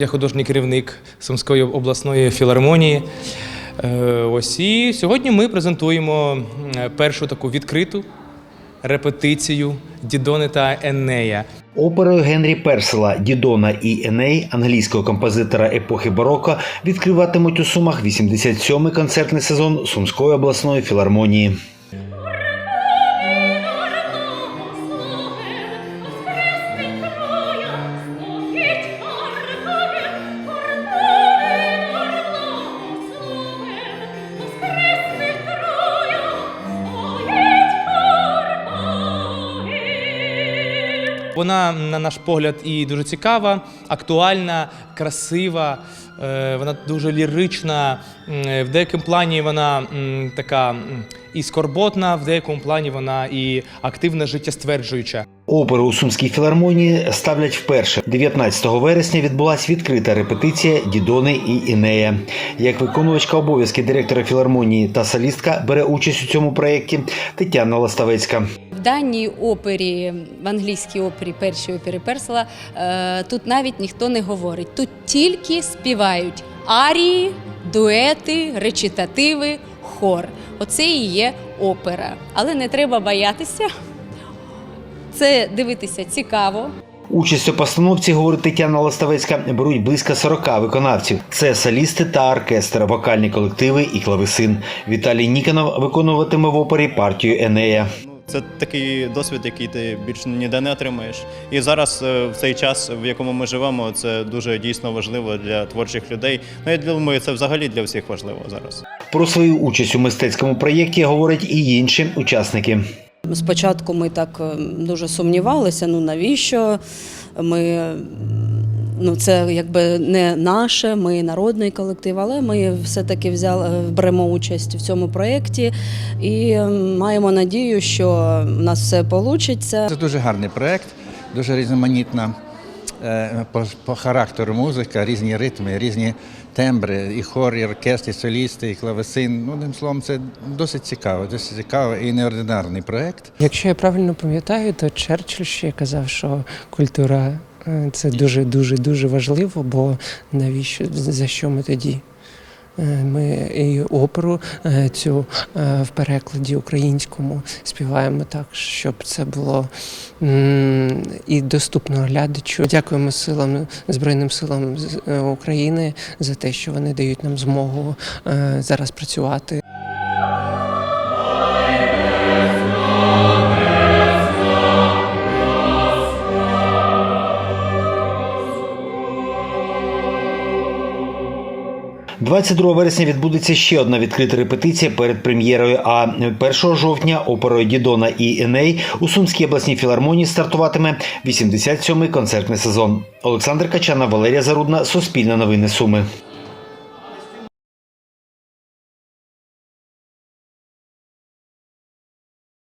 Я художній керівник Сумської обласної філармонії. Е, Ось і сьогодні ми презентуємо е, першу таку відкриту репетицію Дідони та Енея. Оперою Генрі Персела Дідона і Еней англійського композитора епохи бароко відкриватимуть у Сумах 87-й концертний сезон Сумської обласної філармонії. Вона, на наш погляд, і дуже цікава, актуальна, красива. е, Вона дуже лірична. В деякому плані вона така і скорботна, в деякому плані вона і активна, життєстверджуюча. Оперу у Сумській філармонії ставлять вперше. 19 вересня відбулася відкрита репетиція Дідони і Інея. Як виконувачка обов'язки директора філармонії та солістка бере участь у цьому проєкті Тетяна Ластавецька. В даній опері, в англійській опері першій опері Персела, е, тут навіть ніхто не говорить. Тут тільки співають арії, дуети, речитативи, хор. Оце і є опера. Але не треба боятися. Це дивитися цікаво. Участь у постановці, говорить Тетяна Ластавецька, беруть близько 40 виконавців. Це солісти та оркестр, вокальні колективи і клавесин. Віталій Ніконов виконуватиме в опері партію Енея. Це такий досвід, який ти більше ніде не отримаєш. І зараз е, в цей час, в якому ми живемо, це дуже дійсно важливо для творчих людей. Ну я думаю, це взагалі для всіх важливо зараз. Про свою участь у мистецькому проєкті говорять і інші учасники. Спочатку ми так е, дуже сумнівалися, ну навіщо ми. Ну, це якби не наше, ми народний колектив, але ми все-таки взяли беремо участь в цьому проєкті і маємо надію, що в нас все вийде. Це дуже гарний проєкт, дуже різноманітна е, по, по характеру музика, різні ритми, різні тембри, і хор, і оркестр, і солісти, і клавесин. Ну, одним словом, це досить цікаво, досить цікавий і неординарний проєкт. Якщо я правильно пам'ятаю, то Черчилль ще казав, що культура це дуже дуже дуже важливо, бо навіщо за що ми тоді? Е, Ми і оперу е, цю е, в перекладі українському співаємо так, щоб це було і доступно глядачу. Дякуємо силам Збройним силам е, України за те, що вони дають нам змогу е, зараз працювати. – 22 вересня відбудеться ще одна відкрита репетиція перед прем'єрою. А 1 жовтня оперою Дідона і Еней у Сумській обласній філармонії стартуватиме 87-й концертний сезон. Олександр Качана, Валерія Зарудна, Суспільне новини Суми.